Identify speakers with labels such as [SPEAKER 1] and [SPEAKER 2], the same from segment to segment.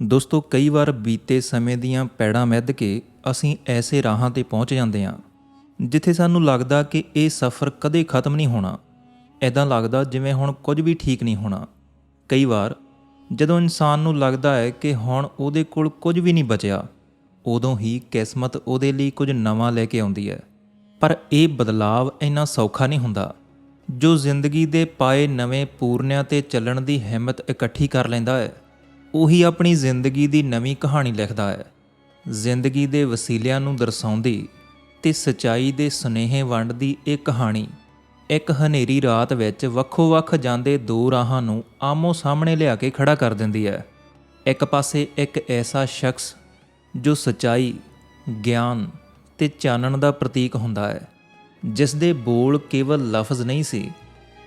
[SPEAKER 1] ਦੋਸਤੋ, ਕਈ ਵਾਰ ਬੀਤੇ ਸਮੇਂ ਦੀਆਂ ਪੈੜਾਂ ਮਿੱਧ ਕੇ ਅਸੀਂ ਐਸੇ ਰਾਹਾਂ ਤੇ ਪਹੁੰਚ ਜਾਂਦੇ ਹਾਂ, ਜਿੱਥੇ ਸਾਨੂੰ ਲੱਗਦਾ ਕਿ ਇਹ ਸਫ਼ਰ ਕਦੇ ਖਤਮ ਨਹੀਂ ਹੋਣਾ। ਐਦਾਂ ਲੱਗਦਾ ਜਿਵੇਂ ਹੁਣ ਕੁਝ ਵੀ ਠੀਕ ਨਹੀਂ ਹੋਣਾ। ਕਈ ਵਾਰ ਜਦੋਂ ਇਨਸਾਨ ਨੂੰ ਲੱਗਦਾ ਹੈ ਕਿ ਹੁਣ ਉਹਦੇ ਕੋਲ ਕੁਝ ਵੀ ਨਹੀਂ ਬਚਿਆ, ਉਦੋਂ ਹੀ ਕਿਸਮਤ ਉਹਦੇ ਲਈ ਕੁਝ ਨਵਾਂ ਲੈ ਕੇ ਆਉਂਦੀ ਹੈ। ਪਰ ਇਹ ਬਦਲਾਵ ਇੰਨਾ ਸੌਖਾ ਨਹੀਂ ਹੁੰਦਾ, ਜੋ ਜ਼ਿੰਦਗੀ ਦੇ ਪਾਏ ਨਵੇਂ ਪੂਰਨਿਆਂ ਤੇ ਚੱਲਣ ਦੀ ਹਿੰਮਤ ਇਕੱਠੀ ਕਰ ਲੈਂਦਾ ਹੈ। ਉਹੀ ਆਪਣੀ ਜ਼ਿੰਦਗੀ ਦੀ ਨਵੀਂ ਕਹਾਣੀ ਲਿਖਦਾ ਹੈ। ਜ਼ਿੰਦਗੀ ਦੇ ਵਸੀਲਿਆਂ ਨੂੰ ਦਰਸਾਉਂਦੀ ਤੇ ਸਚਾਈ ਦੇ ਸੁਨੇਹੇ ਵੰਡਦੀ ਇਹ ਕਹਾਣੀ। ਇੱਕ ਹਨੇਰੀ ਰਾਤ ਵਿੱਚ ਵੱਖੋ-ਵੱਖ ਜਾਂਦੇ ਦੋ ਰਾਹਾਂ ਨੂੰ ਆਮੋ ਸਾਹਮਣੇ ਲਿਆ ਕੇ ਖੜਾ ਕਰ ਦਿੰਦੀ ਹੈ। ਇੱਕ ਪਾਸੇ ਇੱਕ ਐਸਾ ਸ਼ਖਸ ਜੋ ਸਚਾਈ, ਗਿਆਨ ਤੇ ਚਾਨਣ ਦਾ ਪ੍ਰਤੀਕ ਹੁੰਦਾ ਹੈ, ਜਿਸ ਦੇ ਬੋਲ ਕੇਵਲ ਲਫ਼ਜ਼ ਨਹੀਂ ਸੀ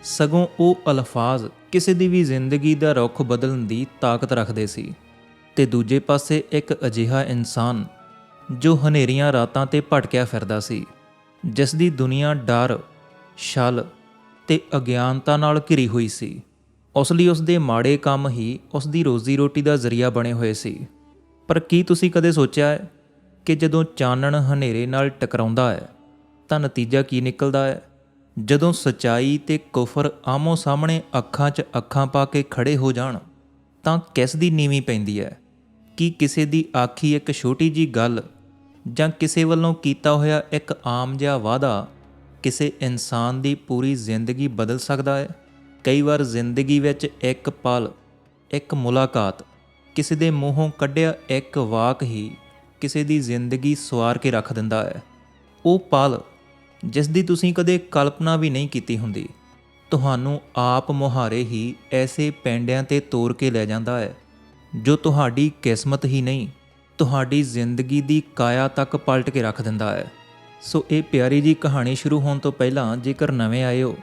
[SPEAKER 1] ਸਗੋਂ ਉਹ ਅਲਫਾਜ਼ ਕਿਸੇ ਦੀ ਵੀ ਜ਼ਿੰਦਗੀ ਦਾ ਰੁਖ ਬਦਲਣ ਦੀ ਤਾਕਤ ਰੱਖਦੇ ਸੀ। ਤੇ ਦੂਜੇ ਪਾਸੇ ਇੱਕ ਅਜਿਹਾ ਇਨਸਾਨ ਜੋ ਹਨੇਰੀਆਂ ਰਾਤਾਂ ਤੇ ਭਟਕਿਆ ਫਿਰਦਾ ਸੀ ਜਿਸ ਦੀ ਦੁਨੀਆ ਡਰ, ਛਲ ਤੇ ਅਗਿਆਨਤਾ ਨਾਲ ਘਿਰੀ ਹੋਈ ਸੀ। ਉਸ ਲਈ ਉਸ ਦੇ ਮਾੜੇ ਕੰਮ ਹੀ ਉਸ ਦੀ ਰੋਜ਼ੀ ਰੋਟੀ ਦਾ ਜ਼ਰੀਆ ਬਣੇ ਹੋਏ ਸੀ। ਪਰ ਕੀ ਤੁਸੀਂ ਕਦੇ ਸੋਚਿਆ ਹੈ ਕਿ ਜਦੋਂ ਚਾਨਣ ਹਨੇਰੇ ਨਾਲ ਟਕਰਾਉਂਦਾ ਹੈ, ਤਾਂ ਨਤੀਜਾ ਕੀ ਨਿਕਲਦਾ ਹੈ? ਜਦੋਂ ਸਚਾਈ ਤੇ ਕੁਫਰ ਆਮੋ ਸਾਹਮਣੇ ਅੱਖਾਂ 'ਚ ਅੱਖਾਂ ਪਾ ਕੇ ਖੜੇ ਹੋ ਜਾਣ, ਤਾਂ ਕਿਸ ਦੀ ਨੀਵੀਂ ਪੈਂਦੀ ਹੈ? ਕੀ ਕਿਸੇ ਦੀ ਆਖੀ ਇੱਕ ਛੋਟੀ ਜੀ ਗੱਲ ਜਾਂ ਕਿਸੇ ਵੱਲੋਂ ਕੀਤਾ ਹੋਇਆ ਇੱਕ ਆਮ ਜਿਹਾ ਵਾਅਦਾ ਕਿਸੇ ਇਨਸਾਨ ਦੀ ਪੂਰੀ ਜ਼ਿੰਦਗੀ ਬਦਲ ਸਕਦਾ ਹੈ? ਕਈ ਵਾਰ ਜ਼ਿੰਦਗੀ ਵਿੱਚ ਇੱਕ ਪਲ, ਇੱਕ ਮੁਲਾਕਾਤ ਕਿਸੇ ਦੇ ਮੂੰਹੋਂ ਕੱਢਿਆ ਇੱਕ ਵਾਕ ਹੀ ਕਿਸੇ ਦੀ ਜ਼ਿੰਦਗੀ ਸਵਾਰ ਕੇ ਰੱਖ ਦਿੰਦਾ ਹੈ। ਉਹ ਪਲ ਜਿਸ ਦੀ ਤੁਸੀਂ ਕਦੇ ਕਲਪਨਾ ਵੀ ਨਹੀਂ ਕੀਤੀ ਹੁੰਦੀ। ਤੁਹਾਨੂੰ ਆਪ ਮੁਹਾਰੇ ਹੀ ਐਸੇ ਪੈਂਡਿਆਂ ਤੇ ਤੋਰ ਕੇ ਲੈ ਜਾਂਦਾ ਹੈ, ਜੋ ਤੁਹਾਡੀ ਕਿਸਮਤ ਹੀ ਨਹੀਂ, ਤੁਹਾਡੀ ਜ਼ਿੰਦਗੀ ਦੀ ਕਾਇਆ ਤੱਕ ਪਲਟ ਕੇ ਰੱਖ ਦਿੰਦਾ ਹੈ। ਸੋ ਇਹ ਪਿਆਰੀ ਜੀ ਕਹਾਣੀ ਸ਼ੁਰੂ ਹੋਣ ਤੋਂ ਪਹਿਲਾਂ ਜੇਕਰ ਨਵੇਂ ਆਏ ਹੋ,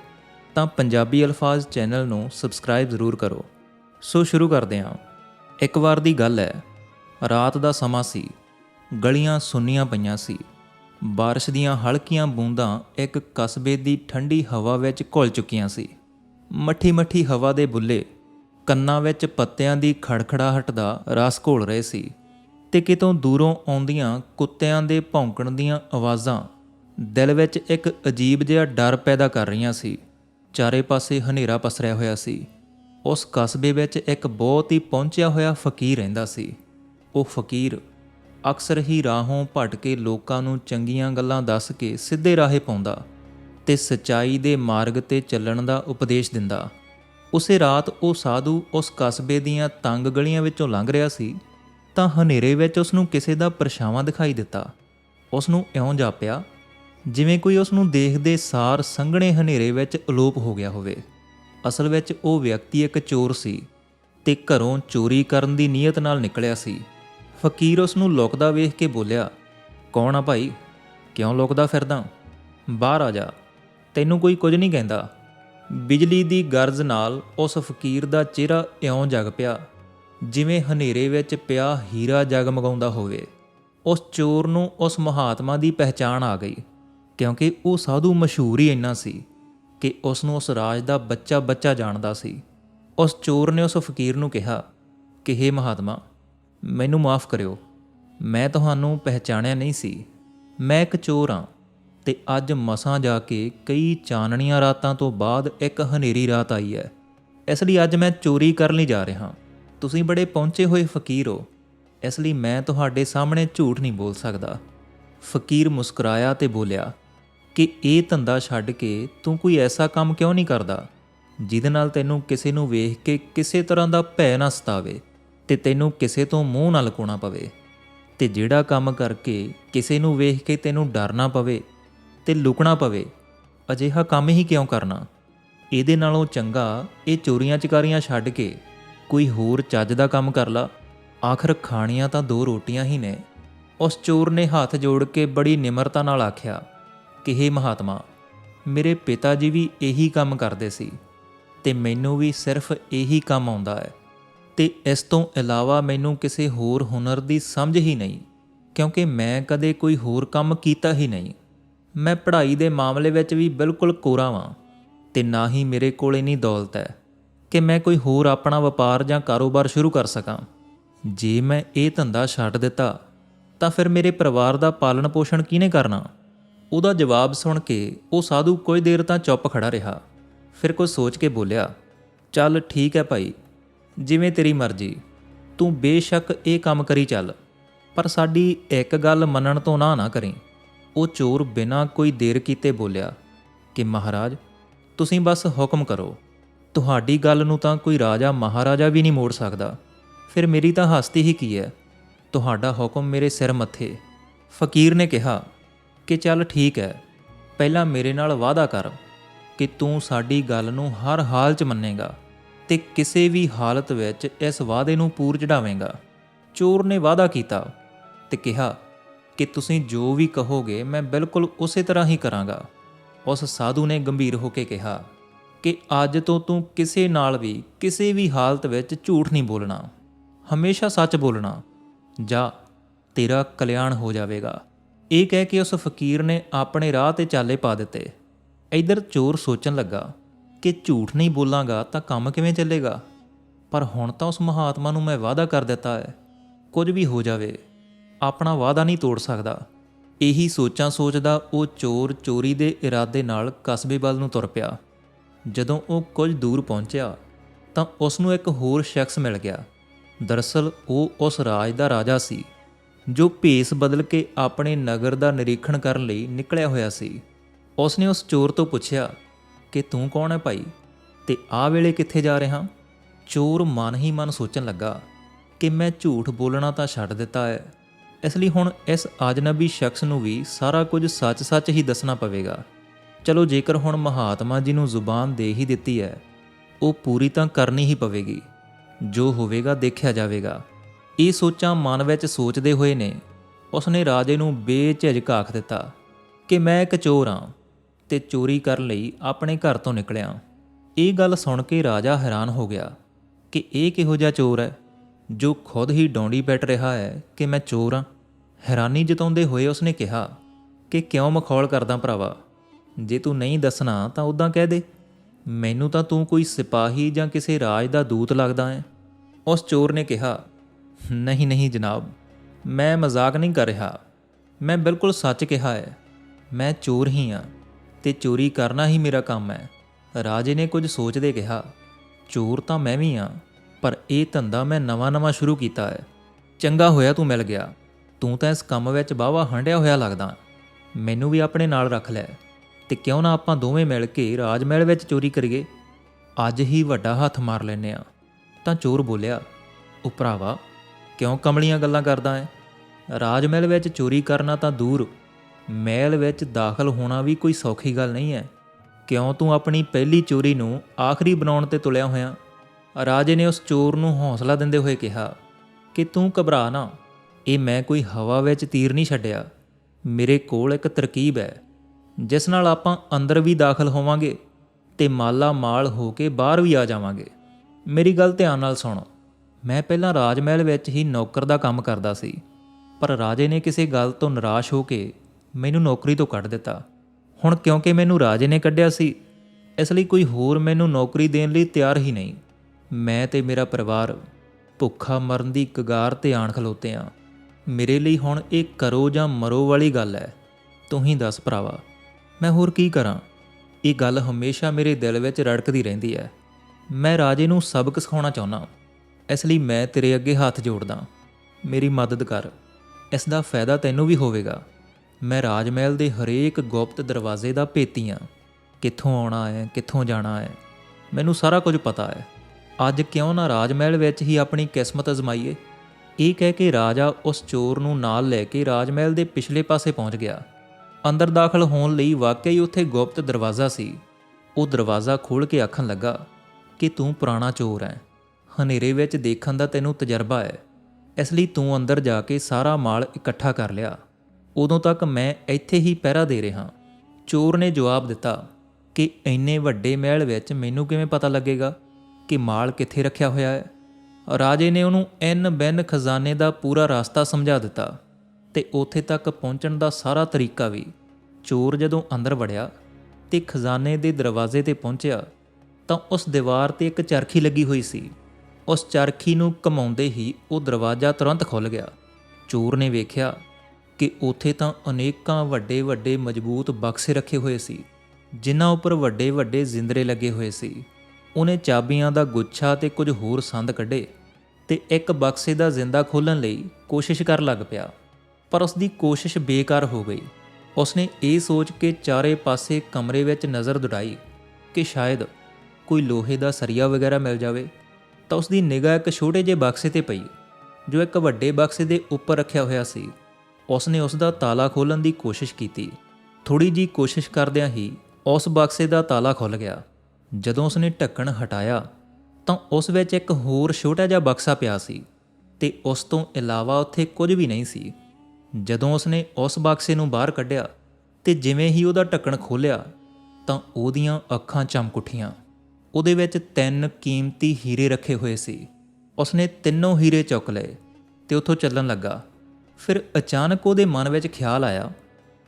[SPEAKER 1] ਤਾਂ ਪੰਜਾਬੀ ਅਲਫਾਜ਼ ਚੈਨਲ ਨੂੰ ਸਬਸਕ੍ਰਾਈਬ ਜ਼ਰੂਰ ਕਰੋ। ਸੋ ਸ਼ੁਰੂ ਕਰਦੇ ਹਾਂ। ਇੱਕ ਵਾਰ ਦੀ ਗੱਲ ਹੈ, ਰਾਤ ਦਾ ਸਮਾਂ ਸੀ, ਗਲੀਆਂ ਸੁੰਨੀਆਂ ਪਈਆਂ ਸੀ। ਬਾਰਿਸ਼ ਦੀਆਂ ਹਲਕੀਆਂ ਬੂੰਦਾਂ ਇੱਕ ਕਸਬੇ ਦੀ ਠੰਡੀ ਹਵਾ ਵਿੱਚ ਘੁਲ ਚੁੱਕੀਆਂ ਸੀ। ਮੱਠੀ-ਮੱਠੀ ਹਵਾ ਦੇ ਬੁੱਲੇ ਕੰਨਾਂ ਵਿੱਚ ਪੱਤਿਆਂ ਦੀ ਖੜਖੜਾਹਟ ਦਾ ਰਸ ਘੋਲ ਰਹੇ ਸੀ ਤੇ ਕਿਤੋਂ ਦੂਰੋਂ ਆਉਂਦੀਆਂ ਕੁੱਤਿਆਂ ਦੇ ਭੌਂਕਣ ਦੀਆਂ ਆਵਾਜ਼ਾਂ ਦਿਲ ਵਿੱਚ ਇੱਕ ਅਜੀਬ ਜਿਹਾ ਡਰ ਪੈਦਾ ਕਰ ਰਹੀਆਂ ਸੀ। ਚਾਰੇ ਪਾਸੇ ਹਨੇਰਾ ਪਸਰਿਆ ਹੋਇਆ ਸੀ। ਉਸ ਕਸਬੇ ਵਿੱਚ ਇੱਕ ਬਹੁਤ ਹੀ ਪਹੁੰਚਿਆ ਹੋਇਆ ਫਕੀਰ ਰਹਿੰਦਾ ਸੀ। ਉਹ ਫਕੀਰ ਅਕਸਰ ਹੀ ਰਾਹੋਂ ਭਟਕੇ ਲੋਕਾਂ ਨੂੰ ਚੰਗੀਆਂ ਗੱਲਾਂ ਦੱਸ ਕੇ ਸਿੱਧੇ ਰਾਹੇ ਪਾਉਂਦਾ ਤੇ ਸਚਾਈ ਦੇ ਮਾਰਗ ਤੇ ਚੱਲਣ ਦਾ ਉਪਦੇਸ਼ ਦਿੰਦਾ। ਉਸੇ ਰਾਤ ਉਹ ਸਾਧੂ ਉਸ ਕਸਬੇ ਦੀਆਂ ਤੰਗ ਗਲੀਆਂ ਵਿੱਚੋਂ ਲੰਘ ਰਿਹਾ ਸੀ, ਤਾਂ ਹਨੇਰੇ ਵਿੱਚ ਉਸ ਨੂੰ ਕਿਸੇ ਦਾ ਪਰਛਾਵਾਂ ਦਿਖਾਈ ਦਿੱਤਾ। ਉਸ ਨੂੰ ਇਉਂ ਜਾਪਿਆ, ਜਿਵੇਂ ਕੋਈ ਉਸ ਨੂੰ ਦੇਖਦੇ ਸਾਰ ਸੰਘਣੇ ਹਨੇਰੇ ਵਿੱਚ ਅਲੋਪ ਹੋ ਗਿਆ ਹੋਵੇ। ਅਸਲ ਵਿੱਚ ਉਹ ਵਿਅਕਤੀ ਇੱਕ ਚੋਰ ਸੀ ਤੇ ਘਰੋਂ ਚੋਰੀ ਕਰਨ ਦੀ ਨੀਅਤ ਨਾਲ ਨਿਕਲਿਆ ਸੀ। ਫਕੀਰ ਉਸ ਨੂੰ ਲੁਕਦਾ ਵੇਖ ਕੇ ਬੋਲਿਆ, ਕੌਣ ਆ ਭਾਈ? ਕਿਉਂ ਲੁਕਦਾ ਫਿਰਦਾ? ਬਾਹਰ ਆ ਜਾ। ਤੈਨੂੰ ਕੋਈ ਕੁਝ ਨਹੀਂ ਕਹਿੰਦਾ। ਬਿਜਲੀ ਦੀ ਗਰਜ ਨਾਲ ਉਸ ਫਕੀਰ ਦਾ ਚਿਹਰਾ ਇਉਂ ਜਗ ਪਿਆ, ਜਿਵੇਂ ਹਨੇਰੇ ਵਿੱਚ ਪਿਆ ਹੀਰਾ ਜਗਮਗਾਉਂਦਾ ਹੋਵੇ। ਉਸ ਚੋਰ ਨੂੰ ਉਸ ਮਹਾਤਮਾ ਦੀ ਪਹਿਚਾਣ ਆ ਗਈ, ਕਿਉਂਕਿ ਉਹ ਸਾਧੂ ਮਸ਼ਹੂਰ ਹੀ ਇੰਨਾ ਸੀ ਕਿ ਉਸ ਨੂੰ ਉਸ ਰਾਜ ਦਾ ਬੱਚਾ ਬੱਚਾ ਜਾਣਦਾ ਸੀ। ਉਸ ਚੋਰ ਨੇ ਉਸ ਫਕੀਰ ਨੂੰ ਕਿਹਾ, ਕਿ हे ਮਹਾਤਮਾ ਮੈਨੂੰ ਮਾਫ ਕਰਿਓ। ਮੈਂ ਤੁਹਾਨੂੰ ਪਹਿਚਾਣਿਆ ਨਹੀਂ ਸੀ। ਮੈਂ ਇੱਕ ਚੋਰ ਹਾਂ ਤੇ ਅੱਜ ਮਸਾਂ ਜਾ ਕੇ ਕਈ ਚਾਨਣੀਆਂ ਰਾਤਾਂ ਤੋਂ ਬਾਅਦ ਇੱਕ ਹਨੇਰੀ ਰਾਤ ਆਈ ਹੈ। ਇਸ ਲਈ ਅੱਜ ਮੈਂ ਚੋਰੀ ਕਰਨ ਲਈ ਜਾ ਰਿਹਾ ਤੁਸੀਂ ਬੜੇ ਪਹੁੰਚੇ ਹੋਏ ਫਕੀਰ ਹੋ। ਇਸ ਲਈ ਮੈਂ ਤੁਹਾਡੇ ਸਾਹਮਣੇ ਝੂਠ ਨਹੀਂ ਬੋਲ ਸਕਦਾ। ਫਕੀਰ ਮੁਸਕਰਾਇਆ ਤੇ ਬੋਲਿਆ, ਕਿ ਇਹ ਧੰਦਾ ਛੱਡ ਕੇ ਤੂੰ ਕੋਈ ਐਸਾ ਕੰਮ ਕਿਉਂ ਨਹੀਂ ਕਰਦਾ, ਜਿਹਦੇ ਨਾਲ ਤੈਨੂੰ ਕਿਸੇ ਨੂੰ ਵੇਖ ਕੇ ਕਿਸੇ ਤਰ੍ਹਾਂ ਦਾ ਭੈ ਨਾ ਸਤਾਵੇ? ਤੇ ਤੈਨੂੰ ਕਿਸੇ ਤੋਂ ਮੂੰਹ ਨਾ ਲਕਾਉਣਾ ਪਵੇ। ਤੇ ਜਿਹੜਾ ਕੰਮ ਕਰਕੇ ਕਿਸੇ ਨੂੰ ਵੇਖ ਕੇ ਤੈਨੂੰ ਡਰਨਾ ਪਵੇ ਤੇ ਲੁਕਣਾ ਪਵੇ, ਅਜਿਹਾ ਕੰਮ ਹੀ ਕਿਉਂ ਕਰਨਾ? ਇਹਦੇ ਨਾਲੋਂ ਚੰਗਾ ਇਹ ਚੋਰੀਆਂ ਚਕਾਰੀਆਂ ਛੱਡ ਕੇ ਕੋਈ ਹੋਰ ਚੱਜ ਦਾ ਕੰਮ ਕਰ ਲਾ। ਆਖਰ ਖਾਣੀਆਂ ਤਾਂ ਦੋ ਰੋਟੀਆਂ ਹੀ ਨੇ। ਉਸ ਚੋਰ ਨੇ ਹੱਥ ਜੋੜ ਕੇ ਬੜੀ ਨਿਮਰਤਾ ਨਾਲ ਆਖਿਆ, ਕਿ हे ਮਹਾਤਮਾ, ਮੇਰੇ ਪਿਤਾ ਜੀ ਵੀ ਇਹੀ ਕੰਮ ਕਰਦੇ ਸੀ ਤੇ ਮੈਨੂੰ ਵੀ ਸਿਰਫ ਇਹੀ ਕੰਮ ਆਉਂਦਾ ਹੈ। ਤੇ ਇਸ ਤੋਂ ਇਲਾਵਾ ਮੈਨੂੰ ਕਿਸੇ ਹੋਰ ਹੁਨਰ ਦੀ ਸਮਝ ਹੀ ਨਹੀਂ, ਕਿਉਂਕਿ ਮੈਂ ਕਦੇ ਕੋਈ ਹੋਰ ਕੰਮ ਕੀਤਾ ਹੀ ਨਹੀਂ। ਮੈਂ ਪੜ੍ਹਾਈ ਦੇ ਮਾਮਲੇ ਵਿੱਚ ਵੀ ਬਿਲਕੁਲ ਕੋਰਾ ਵਾਂ ਤੇ ਨਾ ਹੀ ਮੇਰੇ ਕੋਲ ਇਨੀ ਦੌਲਤ ਹੈ ਕਿ ਮੈਂ ਕੋਈ ਹੋਰ ਆਪਣਾ ਵਪਾਰ ਜਾਂ ਕਾਰੋਬਾਰ ਸ਼ੁਰੂ ਕਰ ਸਕਾਂ। ਜੇ ਮੈਂ ਇਹ ਧੰਦਾ ਛੱਡ ਦਿੱਤਾ, ਤਾਂ ਫਿਰ ਮੇਰੇ ਪਰਿਵਾਰ ਦਾ ਪਾਲਣ ਪੋਸ਼ਣ ਕਿਹਨੇ ਕਰਨਾ? ਉਹਦਾ ਜਵਾਬ ਸੁਣ ਕੇ ਉਹ ਸਾਧੂ ਕੁਝ ਦੇਰ ਤਾਂ ਚੁੱਪ ਖੜਾ ਰਿਹਾ, ਫਿਰ ਕੁਝ ਸੋਚ ਕੇ ਬੋਲਿਆ, ਚੱਲ ਠੀਕ ਹੈ ਭਾਈ ਜਿਵੇਂ ਤੇਰੀ ਮਰਜ਼ੀ। ਤੂੰ ਬੇਸ਼ੱਕ ਇਹ ਕੰਮ ਕਰੀ ਚੱਲ, ਪਰ ਸਾਡੀ ਇੱਕ ਗੱਲ ਮੰਨਣ ਤੋਂ ਨਾ ਨਾ ਕਰੀ। ਉਹ ਚੋਰ ਬਿਨਾਂ ਕੋਈ ਦੇਰ ਕੀਤੇ ਬੋਲਿਆ ਕਿ, ਮਹਾਰਾਜ, ਤੁਸੀਂ ਬਸ ਹੁਕਮ ਕਰੋ। ਤੁਹਾਡੀ ਗੱਲ ਨੂੰ ਤਾਂ ਕੋਈ ਰਾਜਾ ਮਹਾਰਾਜਾ ਵੀ ਨਹੀਂ ਮੋੜ ਸਕਦਾ। ਫਿਰ ਮੇਰੀ ਤਾਂ ਹਸਤੀ ਹੀ ਕੀ ਹੈ? ਤੁਹਾਡਾ ਹੁਕਮ ਮੇਰੇ ਸਿਰ ਮੱਥੇ। ਫਕੀਰ ਨੇ ਕਿਹਾ ਕਿ, ਚੱਲ ਠੀਕ ਹੈ, ਪਹਿਲਾਂ ਮੇਰੇ ਨਾਲ ਵਾਅਦਾ ਕਰ ਕਿ ਤੂੰ ਸਾਡੀ ਗੱਲ ਨੂੰ ਹਰ ਹਾਲ 'ਚ ਮੰਨੇਗਾ। ਤੇ ਕਿਸੇ ਵੀ ਹਾਲਤ ਵਿੱਚ ਇਸ ਵਾਅਦੇ ਨੂੰ ਪੂਰ ਚੜਾਵੇਂਗਾ। ਚੋਰ ਨੇ ਵਾਅਦਾ ਕੀਤਾ ਤੇ ਕਿਹਾ ਕਿ ਤੁਸੀਂ ਜੋ ਵੀ ਕਹੋਗੇ ਮੈਂ ਬਿਲਕੁਲ ਉਸੇ ਤਰ੍ਹਾਂ ਹੀ ਕਰਾਂਗਾ। ਉਸ ਸਾਧੂ ਨੇ ਗੰਭੀਰ ਹੋ ਕੇ ਕਿਹਾ ਕਿ ਅੱਜ ਤੋਂ ਤੂੰ ਕਿਸੇ ਨਾਲ ਵੀ ਕਿਸੇ ਵੀ ਹਾਲਤ ਵਿੱਚ ਝੂਠ ਨਹੀਂ ਬੋਲਣਾ। ਹਮੇਸ਼ਾ ਸੱਚ ਬੋਲਣਾ। ਜਾਂ, ਤੇਰਾ ਕਲਿਆਣ ਹੋ ਜਾਵੇਗਾ। ਇਹ ਕਹਿ ਕੇ ਉਸ ਫਕੀਰ ਨੇ ਆਪਣੇ ਰਾਹ ਤੇ ਚਾਲੇ ਪਾ ਦਿੱਤੇ। ਇਧਰ ਚੋਰ ਸੋਚਣ ਲੱਗਾ ਕਿ ਝੂਠ ਨਹੀਂ ਬੋਲਾਂਗਾ ਤਾਂ ਕੰਮ ਕਿਵੇਂ ਚੱਲੇਗਾ? ਪਰ ਹੁਣ ਤਾਂ ਉਸ ਮਹਾਤਮਾ ਨੂੰ ਮੈਂ ਵਾਅਦਾ ਕਰ ਦਿੱਤਾ ਹੈ, ਕੁਝ ਵੀ ਹੋ ਜਾਵੇ, ਆਪਣਾ ਵਾਅਦਾ ਨਹੀਂ ਤੋੜ ਸਕਦਾ। ਇਹੀ ਸੋਚਾਂ ਸੋਚਦਾ ਉਹ ਚੋਰ ਚੋਰੀ ਦੇ ਇਰਾਦੇ ਨਾਲ ਕਸਬੇ ਵੱਲ ਨੂੰ ਤੁਰ ਪਿਆ। ਜਦੋਂ ਉਹ ਕੁਝ ਦੂਰ ਪਹੁੰਚਿਆ, ਤਾਂ ਉਸ ਨੂੰ ਇੱਕ ਹੋਰ ਸ਼ਖਸ ਮਿਲ ਗਿਆ। ਦਰਅਸਲ ਉਹ ਉਸ ਰਾਜ ਦਾ ਰਾਜਾ ਸੀ, ਜੋ ਭੇਸ ਬਦਲ ਕੇ ਆਪਣੇ ਨਗਰ ਦਾ ਨਿਰੀਖਣ ਕਰਨ ਲਈ ਨਿਕਲਿਆ ਹੋਇਆ ਸੀ। ਉਸ ਨੇ ਉਸ ਚੋਰ ਤੋਂ ਪੁੱਛਿਆ ਕਿ ਤੂੰ ਕੌਣ ਹੈ ਭਾਈ? ਤੇ ਆ ਵੇਲੇ ਕਿੱਥੇ ਜਾ ਰਿਹਾ? ਚੋਰ ਮਨ ਹੀ ਮਨ ਸੋਚਣ ਲੱਗਾ ਕਿ ਮੈਂ ਝੂਠ ਬੋਲਣਾ ਤਾਂ ਛੱਡ ਦਿੱਤਾ ਹੈ। ਇਸ ਲਈ ਹੁਣ ਇਸ ਆਜਨਬੀ ਸ਼ਖਸ ਨੂੰ ਵੀ ਸਾਰਾ ਕੁਝ ਸੱਚ-ਸੱਚ ਹੀ ਦੱਸਣਾ ਪਵੇਗਾ। ਚਲੋ ਜੇਕਰ ਹੁਣ ਮਹਾਤਮਾ ਜੀ ਨੂੰ ਜ਼ੁਬਾਨ ਦੇ ਹੀ ਦਿੱਤੀ ਹੈ, ਉਹ ਪੂਰੀ ਤਾਂ ਕਰਨੀ ਹੀ ਪਵੇਗੀ। ਜੋ ਹੋਵੇਗਾ ਦੇਖਿਆ ਜਾਵੇਗਾ। ਇਹ ਸੋਚਾਂ ਮਨ ਵਿੱਚ ਸੋਚਦੇ ਹੋਏ ਨੇ, ਉਸਨੇ ਰਾਜੇ ਨੂੰ ਬੇਝਿਜਕ ਆਖ ਦਿੱਤਾ ਕਿ ਮੈਂ ਇੱਕ ਚੋਰ ਹਾਂ। ਤੇ ਚੋਰੀ ਕਰਨ ਲਈ ਆਪਣੇ ਘਰ ਤੋਂ ਨਿਕਲਿਆ। ਇਹ ਗੱਲ ਸੁਣ ਕੇ ਰਾਜਾ ਹੈਰਾਨ ਹੋ ਗਿਆ ਕਿ ਇਹ ਕਿਹੋ ਜਿਹਾ ਚੋਰ ਹੈ, ਜੋ ਖੁਦ ਹੀ ਡੌਂਡੀ ਬੈਠ ਰਿਹਾ ਹੈ ਕਿ ਮੈਂ ਚੋਰ ਹਾਂ। ਹੈਰਾਨੀ ਜਤਾਉਂਦੇ ਹੋਏ ਉਸਨੇ ਕਿਹਾ ਕਿ ਕਿਉਂ ਮਖੌਲ ਕਰਦਾ ਭਰਾਵਾ? ਜੇ ਤੂੰ ਨਹੀਂ ਦੱਸਣਾ ਤਾਂ ਉਦਾਂ ਕਹਿ ਦੇ। ਮੈਨੂੰ ਤਾਂ ਤੂੰ ਕੋਈ ਸਿਪਾਹੀ ਜਾਂ ਕਿਸੇ ਰਾਜ ਦਾ ਦੂਤ ਲੱਗਦਾ ਹੈ। ਉਸ ਚੋਰ ਨੇ ਕਿਹਾ, ਨਹੀਂ ਨਹੀਂ ਜਨਾਬ, ਮੈਂ ਮਜ਼ਾਕ ਨਹੀਂ ਕਰ ਰਿਹਾ। ਮੈਂ ਬਿਲਕੁਲ ਸੱਚ ਕਿਹਾ ਹੈ, ਮੈਂ ਚੋਰ ਹੀ ਹਾਂ। ਤੇ ਚੋਰੀ ਕਰਨਾ ਹੀ ਮੇਰਾ ਕੰਮ ਹੈ। ਰਾਜੇ ਨੇ ਕੁਝ ਸੋਚਦੇ ਕਿਹਾ, ਚੋਰ ਤਾਂ ਮੈਂ ਵੀ ਹਾਂ, ਪਰ ਇਹ ਧੰਦਾ ਮੈਂ ਨਵਾਂ-ਨਵਾਂ ਸ਼ੁਰੂ ਕੀਤਾ ਹੈ। ਚੰਗਾ ਹੋਇਆ ਤੂੰ ਮਿਲ ਗਿਆ। ਤੂੰ ਤਾਂ ਇਸ ਕੰਮ ਵਿੱਚ ਬਾਵਾ ਹੰਡਿਆ ਹੋਇਆ ਲੱਗਦਾ। ਮੈਨੂੰ ਵੀ ਆਪਣੇ ਨਾਲ ਰੱਖ ਲੈ। ਤੇ ਕਿਉਂ ਨਾ ਆਪਾਂ ਦੋਵੇਂ ਮਿਲ ਕੇ ਰਾਜ ਮਹਿਲ ਵਿੱਚ ਚੋਰੀ ਕਰੀਏ? ਅੱਜ ਹੀ ਵੱਡਾ ਹੱਥ ਮਾਰ ਲੈਨੇ ਆ ਤਾਂ ਚੋਰ ਬੋਲਿਆ, ਉਹ ਭਰਾਵਾ, ਕਿਉਂ ਕਮਲੀਆਂ ਗੱਲਾਂ ਕਰਦਾ ਹੈ? ਰਾਜ ਮਹਿਲ ਵਿੱਚ ਚੋਰੀ ਕਰਨਾ ਤਾਂ ਦੂਰ ਮਹਿਲ ਵਿੱਚ ਦਾਖਲ ਹੋਣਾ ਵੀ ਕੋਈ ਸੌਖੀ ਗੱਲ ਨਹੀਂ ਹੈ। ਕਿਉਂ ਤੂੰ ਆਪਣੀ ਪਹਿਲੀ ਚੋਰੀ ਨੂੰ ਆਖਰੀ ਬਣਾਉਣ ਤੇ ਤੁਲਿਆ ਹੋਇਆ? ਰਾਜੇ ਨੇ ਉਸ ਚੋਰ ਨੂੰ ਹੌਸਲਾ ਦਿੰਦੇ ਹੋਏ ਕਿਹਾ ਕਿ ਤੂੰ ਘਬਰਾ ਨਾ। ਇਹ ਮੈਂ ਕੋਈ ਹਵਾ ਵਿੱਚ ਤੀਰ ਨਹੀਂ ਛੱਡਿਆ। ਮੇਰੇ ਕੋਲ ਇੱਕ ਤਰਕੀਬ ਹੈ। ਜਿਸ ਨਾਲ ਆਪਾਂ ਅੰਦਰ ਵੀ ਦਾਖਲ ਹੋਵਾਂਗੇ ਤੇ ਮਾਲਾ ਮਾਲ ਹੋ ਕੇ ਬਾਹਰ ਵੀ ਆ ਜਾਵਾਂਗੇ। ਮੇਰੀ ਗੱਲ ਧਿਆਨ ਨਾਲ ਸੁਣੋ। ਮੈਂ ਪਹਿਲਾਂ ਰਾਜ ਮਹਿਲ ਵਿੱਚ ਹੀ ਨੌਕਰ ਦਾ ਕੰਮ ਕਰਦਾ ਸੀ। ਪਰ ਰਾਜੇ ਨੇ ਕਿਸੇ ਗੱਲ ਤੋਂ ਨਿਰਾਸ਼ ਹੋ ਕੇ ਮੈਨੂੰ ਨੌਕਰੀ ਤੋਂ ਕੱਢ ਦਿੱਤਾ। ਹੁਣ ਕਿਉਂਕਿ ਮੈਨੂੰ ਰਾਜੇ ਨੇ ਕੱਢਿਆ ਸੀ, ਇਸ ਲਈ ਕੋਈ ਹੋਰ ਮੈਨੂੰ ਨੌਕਰੀ ਦੇਣ ਲਈ ਤਿਆਰ ਹੀ ਨਹੀਂ। ਮੈਂ ਤੇ ਮੇਰਾ ਪਰਿਵਾਰ ਭੁੱਖਾ ਮਰਨ ਦੀ ਕਗਾਰ ਤੇ ਆਣ ਖਲੋਤੇ ਆ। ਮੇਰੇ ਲਈ ਹੁਣ ਇਹ ਕਰੋ ਜਾਂ ਮਰੋ ਵਾਲੀ ਗੱਲ ਹੈ। ਤੂੰ ਹੀ ਦੱਸ ਭਰਾਵਾ, ਮੈਂ ਹੋਰ ਕੀ ਕਰਾਂ? ਇਹ ਗੱਲ ਹਮੇਸ਼ਾ ਮੇਰੇ ਦਿਲ ਵਿੱਚ ਰੜਕਦੀ ਰਹਿੰਦੀ ਹੈ। ਮੈਂ ਰਾਜੇ ਨੂੰ ਸਬਕ ਸਿਖਾਉਣਾ ਚਾਹੁੰਦਾ ਇਸ ਲਈ ਮੈਂ ਤੇਰੇ ਅੱਗੇ ਹੱਥ ਜੋੜਦਾ ਮੇਰੀ ਮਦਦ ਕਰ। ਇਸ ਦਾ ਫਾਇਦਾ ਤੈਨੂੰ ਵੀ ਹੋਵੇਗਾ। ਮੈਂ ਰਾਜ ਮਹਿਲ ਦੇ ਹਰੇਕ ਗੁਪਤ ਦਰਵਾਜ਼ੇ ਦਾ ਭੇਤੀ ਹਾਂ ਕਿੱਥੋਂ ਆਉਣਾ ਹੈ, ਕਿੱਥੋਂ ਜਾਣਾ ਹੈ, ਮੈਨੂੰ ਸਾਰਾ ਕੁਝ ਪਤਾ ਹੈ। ਅੱਜ ਕਿਉਂ ਨਾ ਰਾਜ ਮਹਿਲ ਵਿੱਚ ਹੀ ਆਪਣੀ ਕਿਸਮਤ ਅਜ਼ਮਾਈਏ। ਇਹ ਕਹਿ ਕੇ ਰਾਜਾ ਉਸ ਚੋਰ ਨੂੰ ਨਾਲ ਲੈ ਕੇ ਰਾਜ ਮਹਿਲ ਦੇ ਪਿਛਲੇ ਪਾਸੇ ਪਹੁੰਚ ਗਿਆ। ਅੰਦਰ ਦਾਖਲ ਹੋਣ ਲਈ ਵਾਕਈ ਉੱਥੇ ਗੁਪਤ ਦਰਵਾਜ਼ਾ ਸੀ। ਉਹ ਦਰਵਾਜ਼ਾ ਖੋਲ੍ਹ ਕੇ ਆਖਣ ਲੱਗਾ, ਕਿ ਤੂੰ ਪੁਰਾਣਾ ਚੋਰ ਹੈ। ਹਨੇਰੇ ਵਿੱਚ ਦੇਖਣ ਦਾ ਤੈਨੂੰ ਤਜਰਬਾ ਹੈ। ਇਸ ਲਈ ਤੂੰ ਅੰਦਰ ਜਾ ਕੇ ਸਾਰਾ ਮਾਲ ਇਕੱਠਾ ਕਰ ਲਿਆ। ਉਦੋਂ ਤੱਕ ਮੈਂ ਇੱਥੇ ਹੀ ਪਹਿਰਾ ਦੇ ਰਿਹਾ। ਚੋਰ ਨੇ ਜਵਾਬ ਦਿੱਤਾ ਕਿ ਇੰਨੇ ਵੱਡੇ ਮਹਿਲ ਵਿੱਚ ਮੈਨੂੰ ਕਿਵੇਂ ਪਤਾ ਲੱਗੇਗਾ ਕਿ ਮਾਲ ਕਿੱਥੇ ਰੱਖਿਆ ਹੋਇਆ ਹੈ? ਰਾਜੇ ਨੇ ਉਹਨੂੰ ਐਨ ਬੈਨ ਖਜ਼ਾਨੇ ਦਾ ਪੂਰਾ ਰਸਤਾ ਸਮਝਾ ਦਿੱਤਾ ਤੇ ਉੱਥੇ ਤੱਕ ਪਹੁੰਚਣ ਦਾ ਸਾਰਾ ਤਰੀਕਾ ਵੀ। ਚੋਰ ਜਦੋਂ ਅੰਦਰ ਵੜਿਆ ਤੇ ਖਜ਼ਾਨੇ ਦੇ ਦਰਵਾਜ਼ੇ ਤੇ ਪਹੁੰਚਿਆ ਤਾਂ ਉਸ ਦੀਵਾਰ ਤੇ ਇੱਕ ਚਰਖੀ ਲੱਗੀ ਹੋਈ ਸੀ। ਉਸ ਚਰਖੀ ਨੂੰ ਕਮਾਉਂਦੇ ਹੀ ਉਹ ਦਰਵਾਜ਼ਾ ਤੁਰੰਤ ਖੁੱਲ ਗਿਆ। ਚੋਰ ਨੇ ਵੇਖਿਆ ਕਿ ਉੱਥੇ ਤਾਂ ਅਨੇਕਾਂ ਵੱਡੇ ਵੱਡੇ ਮਜ਼ਬੂਤ ਬਕਸੇ ਰੱਖੇ ਹੋਏ ਸੀ, ਜਿਨ੍ਹਾਂ ਉੱਪਰ ਵੱਡੇ ਵੱਡੇ ਜ਼ਿੰਦਰੇ ਲੱਗੇ ਹੋਏ ਸੀ। ਉਹਨੇ ਚਾਬੀਆਂ ਦਾ ਗੁੱਛਾ ਤੇ ਕੁਝ ਹੋਰ ਸੰਦ ਕੱਢੇ ਤੇ ਇੱਕ ਬਕਸੇ ਦਾ ਜ਼ਿੰਦਾ ਖੋਲਣ ਲਈ ਕੋਸ਼ਿਸ਼ ਕਰਨ ਲੱਗ ਪਿਆ। ਪਰ ਉਸ ਦੀ ਕੋਸ਼ਿਸ਼ ਬੇਕਾਰ ਹੋ ਗਈ। ਉਸਨੇ ਇਹ ਸੋਚ ਕੇ ਚਾਰੇ ਪਾਸੇ ਕਮਰੇ ਵਿੱਚ ਨਜ਼ਰ ਦੁੜਾਈ ਕਿ ਸ਼ਾਇਦ ਕੋਈ ਲੋਹੇ ਦਾ ਸਰੀਆ ਵਗੈਰਾ ਮਿਲ ਜਾਵੇ, ਤਾਂ ਉਸ ਦੀ ਨਿਗਾਹ ਇੱਕ ਛੋਟੇ ਜਿਹੇ ਬਕਸੇ ਤੇ ਪਈ, ਜੋ ਇੱਕ ਵੱਡੇ ਬਕਸੇ ਦੇ ਉੱਪਰ ਰੱਖਿਆ ਹੋਇਆ ਸੀ। ਉਸਨੇ ਉਸ ਦਾ ਤਾਲਾ ਖੋਲਣ ਦੀ ਕੋਸ਼ਿਸ਼ ਕੀਤੀ। ਥੋੜੀ ਜੀ ਕੋਸ਼ਿਸ਼ ਕਰਦਿਆਂ ਹੀ ਉਸ ਬਾਕਸੇ ਦਾ ਤਾਲਾ ਖੁੱਲ ਗਿਆ। ਜਦੋਂ ਉਸਨੇ ਢੱਕਣ ਹਟਾਇਆ, ਤਾਂ ਉਸ ਵਿੱਚ ਇੱਕ ਹੋਰ ਛੋਟਾ ਜਿਹਾ ਬਕਸਾ ਪਿਆ ਸੀ ਤੇ ਉਸ ਤੋਂ ਇਲਾਵਾ ਉੱਥੇ ਕੁਝ ਵੀ ਨਹੀਂ ਸੀ। ਜਦੋਂ ਉਸਨੇ ਉਸ ਬਾਕਸੇ ਨੂੰ ਬਾਹਰ ਕੱਢਿਆ ਤੇ ਜਿਵੇਂ ਹੀ ਉਹਦਾ ਢੱਕਣ ਖੋਲ੍ਹਿਆ, ਤਾਂ ਉਹਦੀਆਂ ਅੱਖਾਂ ਚਮਕ ਉੱਠੀਆਂ। ਉਹਦੇ ਵਿੱਚ ਤਿੰਨ ਕੀਮਤੀ ਹੀਰੇ ਰੱਖੇ ਹੋਏ ਸੀ। ਉਸਨੇ ਤਿੰਨੋਂ ਹੀਰੇ ਚੁੱਕ ਲਏ ਤੇ ਉੱਥੋਂ ਚੱਲਣ ਲੱਗਾ। ਫਿਰ ਅਚਾਨਕ ਉਹਦੇ ਮਨ ਵਿੱਚ ਖਿਆਲ ਆਇਆ